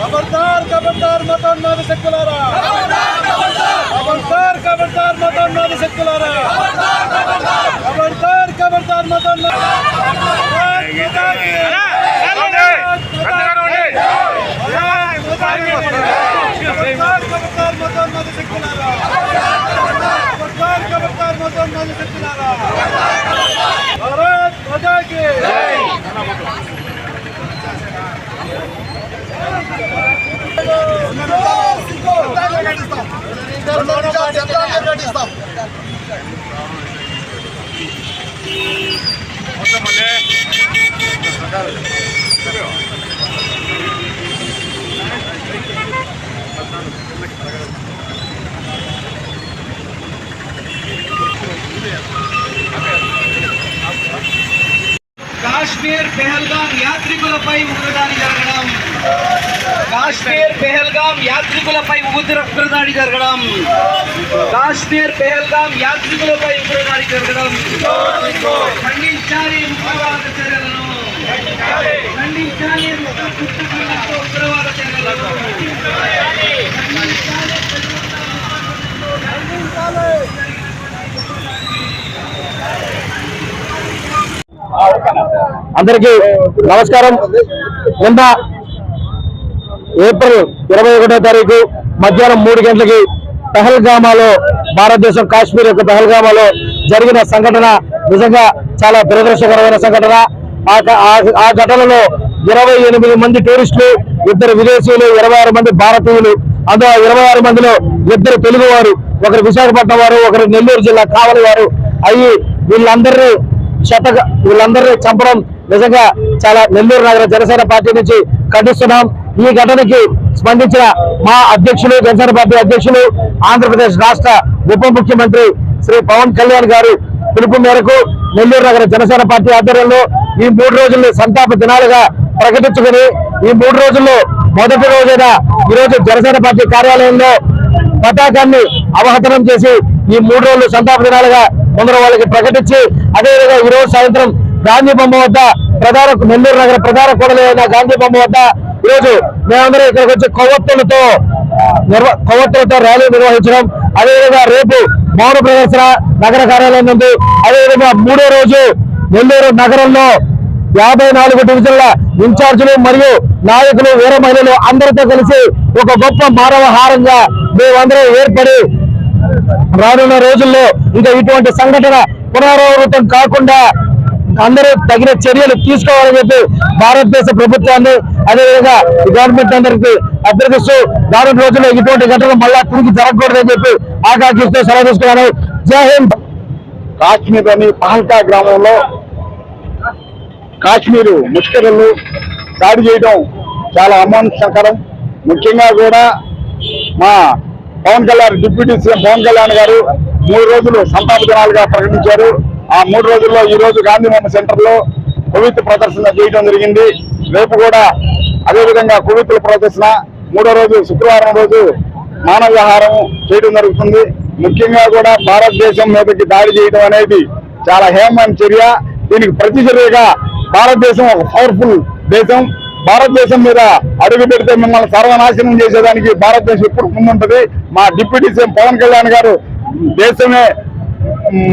खबरदार खबरदार मतान मादशक्लारा खबरदार खबरदार मतान मादशक्लारा ಬಂದೆ కాశ్మీర్ పెహల్గాం యాత్రికులపై ఉగ్రదాడి జరగడం కాశ్మీర్ పెహల్గాం యాత్రికులపై ఉగ్ర ఉగ్రదాడి జరగడం కాశ్మీర్ పెహల్గాం యాత్రికులపై ఉగ్రదాడి జరగడం ఖండించాలి ఉగ్రవాద చర్యలను ఖండించాలి ఉగ్రవాద చర్యలను అందరికీ నమస్కారం. నిన్న ఏప్రిల్ ఇరవై ఒకటో తారీఖు మధ్యాహ్నం మూడు గంటలకి పహల్గామాలో భారతదేశం కాశ్మీర్ యొక్క పహల్గామాలో జరిగిన సంఘటన నిజంగా చాలా దురదృష్టకరమైన సంఘటన. ఆ ఆ- ఘటనలో ఇరవై ఎనిమిది మంది టూరిస్టులు ఇద్దరు విదేశీయులు ఇరవై ఆరు మంది భారతీయులు అందులో ఇరవై ఆరు మందిలో ఇద్దరు తెలుగు వారు ఒకరు విశాఖపట్నం వారు ఒకరు నెల్లూరు జిల్లా కావలి వారు అయ్యి వీళ్ళందరినీ శతక వీళ్ళందరినీ చంపడం నిజంగా చాలా నెల్లూరు నగర జనసేన పార్టీ నుంచి ఖండిస్తున్నాం. ఈ ఘటనకి స్పందించిన మా అధ్యక్షులు జనసేన పార్టీ అధ్యక్షులు ఆంధ్రప్రదేశ్ రాష్ట్ర ఉప ముఖ్యమంత్రి శ్రీ పవన్ కళ్యాణ్ గారు పిలుపు మేరకు నెల్లూరు నగర జనసేన పార్టీ ఆధ్వర్యంలో ఈ మూడు రోజుల్ని సంతాప దినాలుగా ప్రకటించుకుని ఈ మూడు రోజుల్లో మొదటి రోజైన ఈ రోజు జనసేన పార్టీ కార్యాలయంలో పతాకాన్ని అవహతనం చేసి ఈ మూడు రోజులు సంతాప దినాలుగా ముందర వాళ్ళకి ప్రకటించి అదేవిధంగా ఈ రోజు సాయంత్రం గాంధీ బొమ్మ వద్ద ప్రధాన నెల్లూరు నగర ప్రధాన కూడలి అయిన గాంధీ బొమ్మ వద్ద ఈరోజు రోజు మేమందరం ఇక్కడికి వచ్చి కొవ్వొత్తులతో నిర్వ కొవ్వొత్తులతో ర్యాలీ నిర్వహించడం అదేవిధంగా రేపు మౌన ప్రదర్శన నగర కార్యాలయం నుండి అదేవిధంగా మూడో రోజు నెల్లూరు నగరంలో యాభై నాలుగు డివిజన్ల ఇన్ఛార్జీలు మరియు నాయకులు వీర మహిళలు అందరితో కలిసి ఒక గొప్ప మానవహారంగా మేమందరం ఏర్పడి రానున్న రోజుల్లో ఇంకా ఇటువంటి సంఘటన పునరావృతం కాకుండా అందరూ తగిన చర్యలు తీసుకోవాలని చెప్పి భారతదేశ ప్రభుత్వాన్ని అదేవిధంగా ఈ గవర్నమెంట్ అందరికి అభ్యర్థిస్తూ రానున్న రోజుల్లో ఇటువంటి ఘటన మళ్ళా తిరిగి జరగకూడదని చెప్పి ఆకాంక్షిస్తూ సెలవు తీసుకున్నాను. జై హింద్. కాశ్మీర్లోని పహల్కా గ్రామంలో కాశ్మీరు ముష్కరులు దాడి చేయడం చాలా అమానుషకరం. ముఖ్యంగా కూడా మా పవన్ కళ్యాణ్ డిప్యూటీ సీఎం పవన్ కళ్యాణ్ గారు మూడు రోజులు సంతాప దినాలుగా ప్రకటించారు. ఆ మూడు రోజుల్లో ఈ రోజు గాంధీనగర్ బొమ్మ సెంటర్లో ప్రదర్శన చేయడం జరిగింది. రేపు కూడా అదేవిధంగా కువిత్తుల ప్రదర్శన మూడో రోజు శుక్రవారం రోజు మానవహారం చేయడం జరుగుతుంది. ముఖ్యంగా కూడా భారతదేశం మీదకి దాడి చేయడం అనేది చాలా హేమమైన చర్య. దీనికి ప్రతిచర్యగా భారతదేశం ఒక పవర్ఫుల్ దేశం. భారతదేశం మీద అడుగు పెడితే మిమ్మల్ని సర్వనాశనం చేసేదానికి భారతదేశం ఎప్పుడు ముందుంటది? మా డిప్యూటీ సీఎం పవన్ కళ్యాణ్ గారు దేశమే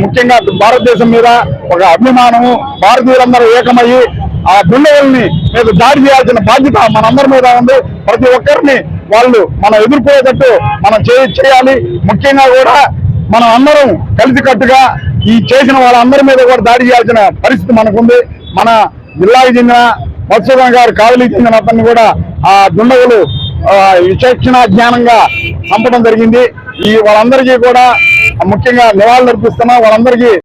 ముఖ్యంగా భారతదేశం మీద ఒక అభిమానము భారతీయులందరూ ఏకమయ్యి ఆ గుండెల్ని మీద దాడి చేయాల్సిన బాధ్యత మనందరి మీద ఉంది. ప్రతి ఒక్కరిని వాళ్ళు మనం ఎదుర్కొనేటట్టు మనం చేయాలి. ముఖ్యంగా కూడా మనం అందరం కలిసికట్టుగా ఈ చేసిన వాళ్ళందరి మీద కూడా దాడి చేయాల్సిన పరిస్థితి మనకుంది. మన జిల్లాకి చెందిన మత్స్యగం గారు కావలికి చెందిన అతన్ని కూడా ఆ దుండగులు విచక్షణ జ్ఞానంగా చంపడం జరిగింది. ఈ వాళ్ళందరికీ కూడా ముఖ్యంగా నివాళులు అర్పిస్తున్నా వాళ్ళందరికీ